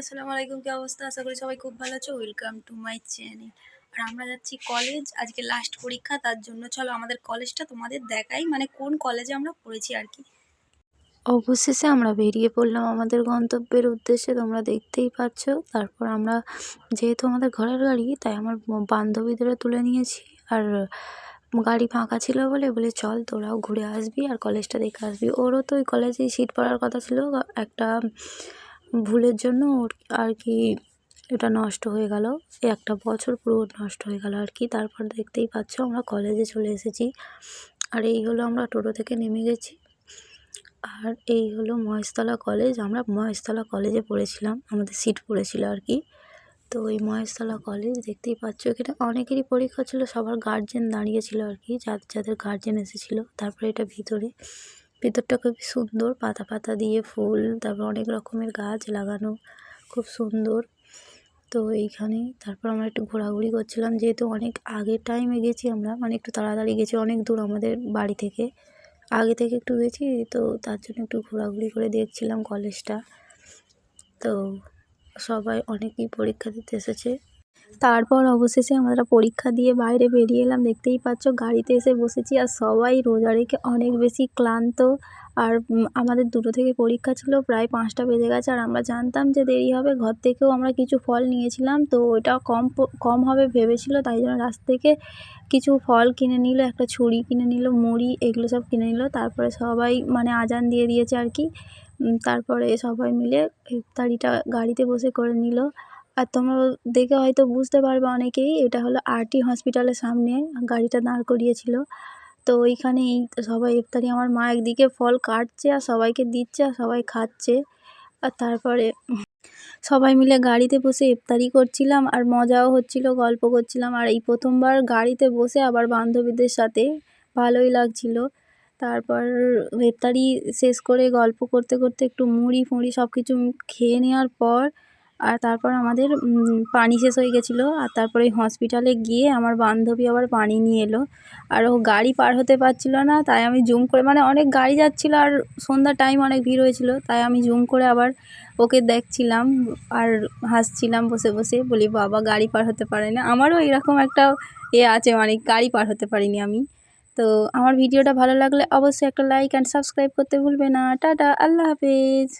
আসসালামু আলাইকুম, কি অবস্থা? আশা করি সবাই খুব ভালো আছো। ওয়েলকাম টু মাই চ্যানেল আর আমরা যাচ্ছি কলেজ আজকে লাস্ট পরীক্ষা, তার জন্য চলো আমাদের কলেজটা তোমাদের দেখাই মানে কোন কলেজে আমরা পড়েছি আর কি। অবশেষে আমরা বেরিয়ে পড়লাম আমাদের গন্তব্যের উদ্দেশ্যে, তোমরা দেখতেই পাচ্ছ। তারপর আমরা, যেহেতু আমাদের ঘরের গাড়ি তাই আমার বান্ধবীদেরও তুলে নিয়েছি। আর গাড়ি ফাঁকা ছিল বলে বলে, চল তোরাও ঘুরে আসবি আর কলেজটা দেখে আসবি। ওরও তো ওই কলেজেই সিট পড়ার কথা ছিল। একটা ভুলের জন্য ওর আর কি এটা নষ্ট হয়ে গেল। একটা বছর পুরো নষ্ট হয়ে গেল আর কি। তারপর দেখতেই পাচ্ছ আমরা কলেজে চলে এসেছি। আর এই হলো আমরা টোটো থেকে নেমে গেছি। আর এই হলো মহেশতলা কলেজ আমরা মহেশতলা কলেজে পড়েছিলাম। আমাদের সিট পড়েছিল আর কি। তো ওই মহেশতলা কলেজ দেখতেই পাচ্ছ, এখানে অনেকেরই পরীক্ষা ছিল। সবার গার্জেন দাঁড়িয়েছিল আর কি। যাদের যাদের গার্জেন এসেছিল। তারপরে এটা ভিতরে। ভিতরটা খুবই সুন্দর, পাতা পাতা দিয়ে ফুল, তারপর অনেক রকমের গাছ লাগানো খুব সুন্দর। তো এইখানে তারপর আমরা একটু ঘোরাঘুরি করছিলাম, যেহেতু অনেক আগের টাইমে গেছি আমরা মানে একটু তাড়াতাড়ি গেছি, অনেক দূর আমাদের বাড়ি থেকে। আগে থেকে একটু গেছি, তো তার জন্য একটু ঘোরাঘুরি করে দেখছিলাম কলেজটা তো সবাই অনেকেই পরীক্ষা দিতে এসেছে। তারপর অবশেষে আমরা পরীক্ষা দিয়ে বাইরে বেরিয়ে এলাম। দেখতেই পাচ্ছ, গাড়িতে এসে বসেছি আর সবাই রোজা রেখে অনেক বেশি ক্লান্ত। আর আমাদের দুটো থেকে পরীক্ষা ছিল, প্রায় পাঁচটা বেজে গেছে। আর আমরা জানতাম যে দেরি হবে, ঘর থেকেও আমরা কিছু ফল নিয়েছিলাম। তো ওটা কম কম হবে ভেবেছিল, তাই জন্য রাস্তা থেকে কিছু ফল কিনে নিল, একটা ছুরি কিনে নিল, মুড়ি, এগুলো সব কিনে নিল। তারপরে সবাই মানে আজান দিয়ে দিয়েছে আর কি। তারপরে সবাই মিলে ইফতারিটা গাড়িতে বসে করে নিল। আর তোমরা দেখে হয়তো বুঝতে পারবে অনেকেই, এটা হলো আরটি হসপিটালের সামনে গাড়িটা দাঁড় করিয়েছিল। তো ওইখানেই সবাই ইফতারি, আমার মা একদিকে ফল কাটছে আর সবাইকে দিচ্ছে আর সবাই খাচ্ছে। আর তারপরে সবাই মিলে গাড়িতে বসে ইফতারি করছিলাম আর মজাও হচ্ছিল, গল্প করছিলাম। আর এই প্রথমবার গাড়িতে বসে আবার বান্ধবীদের সাথে ভালোই লাগছিল। তারপর ইফতারি শেষ করে গল্প করতে করতে একটু মুড়ি ফুড়ি সব কিছু খেয়ে নেওয়ার পর আর তারপর আমাদের পানি শেষ হয়ে গেছিল। আর তারপরে হসপিটালে গিয়ে আমার বান্ধবী আবার পানি নিয়ে এলো। আর ও গাড়ি পার হতে পারছিল না, তাই আমি জুম করে মানে অনেক গাড়ি যাচ্ছিল আর সন্ধ্যার টাইম অনেক ভিড় হয়েছিল, তাই আমি জুম করে আবার ওকে দেখছিলাম আর হাসছিলাম বসে বসে। বলি, বাবা, গাড়ি পার হতে পারে না। আমারও এরকম একটা এ আছে মানে গাড়ি পার হতে পারিনি আমি। তো আমার ভিডিওটা ভালো লাগলে অবশ্যই একটা লাইক অ্যান্ড সাবস্ক্রাইব করতে ভুলবে না। টাটা, আল্লাহ হাফেজ।